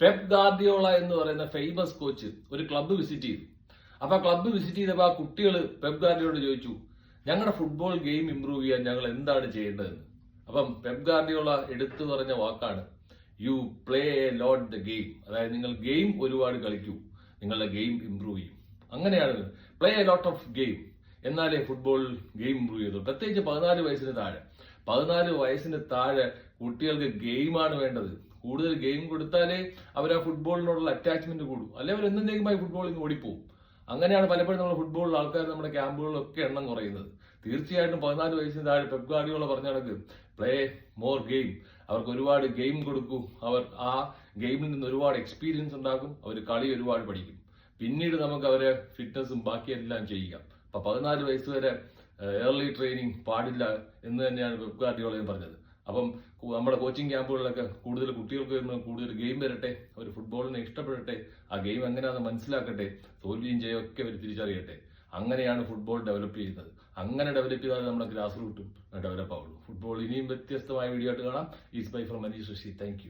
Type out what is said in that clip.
Pep Guardiola എന്ന് പറയുന്ന famous coach ഒരു ക്ലബ്ബ് വിസിറ്റ് ചെയ്തു. അപ്പൊ ആ ക്ലബ്ബ് വിസിറ്റ് ചെയ്തപ്പോൾ ആ കുട്ടികൾ പെപ് ഗാർഡിയോട് ചോദിച്ചു ഞങ്ങളുടെ ഫുട്ബോൾ ഗെയിം ഇംപ്രൂവ് ചെയ്യാൻ ഞങ്ങൾ എന്താണ് ചെയ്യേണ്ടതെന്ന് അപ്പം പെപ് ഗാർഡിയോള എടുത്തു പറഞ്ഞ വാക്കാണ് you play a lot the game അതായത് നിങ്ങൾ ഗെയിം ഒരുപാട് കളിക്കൂ നിങ്ങളുടെ ഗെയിം ഇംപ്രൂവ് ചെയ്യും. അങ്ങനെയാണ് play a lot of game എന്നാലേ ഫുട്ബോൾ ഗെയിം ഇംപ്രൂവ് ചെയ്തു പ്രത്യേകിച്ച് പതിനാല് വയസ്സിന് താഴെ. പതിനാല് വയസ്സിന് താഴെ കുട്ടികൾക്ക് ഗെയിമാണ് വേണ്ടത്. കൂടുതൽ ഗെയിം കൊടുത്താലേ അവർ ആ ഫുട്ബോളിനോടുള്ള അറ്റാച്ച്മെന്റ് കൂടും. അല്ലെ അവർ എന്തെങ്കിലുമായി ഫുട്ബോളിൽ നിന്ന് ഓടിപ്പോവും. അങ്ങനെയാണ് പലപ്പോഴും നമ്മുടെ ഫുട്ബോളിൽ ആൾക്കാർ നമ്മുടെ ക്യാമ്പുകളിലൊക്കെ എണ്ണം കുറയുന്നത്. തീർച്ചയായിട്ടും പതിനാല് വയസ്സിന് താഴെ Pep Guardiola play more game അവർക്ക് ഒരുപാട് ഗെയിം കൊടുക്കും. അവർ ആ ഗെയിമിൽ നിന്ന് ഒരുപാട് എക്സ്പീരിയൻസ് ഉണ്ടാക്കും. അവർ കളി ഒരുപാട് പഠിക്കും. പിന്നീട് നമുക്ക് അവരെ ഫിറ്റ്നസും ബാക്കിയെല്ലാം ചെയ്യാം. അപ്പൊ പതിനാല് വയസ്സ് വരെ ഏർലി ട്രെയിനിങ് പാടില്ല എന്ന് തന്നെയാണ് വെബ് പറഞ്ഞത്. അപ്പം നമ്മുടെ കോച്ചിങ് ക്യാമ്പുകളിലൊക്കെ കൂടുതൽ കുട്ടികൾക്ക് വരുന്ന കൂടുതൽ ഗെയിം വരട്ടെ അവർ ഫുട്ബോളിനെ ഇഷ്ടപ്പെടട്ടെ ആ ഗെയിം എങ്ങനെയാണെന്ന് മനസ്സിലാക്കട്ടെ തോൽവിയും ജയമൊക്കെ അവർ തിരിച്ചറിയട്ടെ. അങ്ങനെയാണ് ഫുട്ബോൾ ഡെവലപ്പ് ചെയ്യുന്നത്. അങ്ങനെ ഡെവലപ്പ് ചെയ്താൽ നമ്മുടെ ഗ്രാസ് റൂട്ടും ഡെവലപ്പ് ആവുള്ളൂ. ഫുട്ബോൾ ഇനിയും വ്യത്യസ്തമായ വീഡിയോ ആയിട്ട് കാണാം. Is by from Manish Rishi thank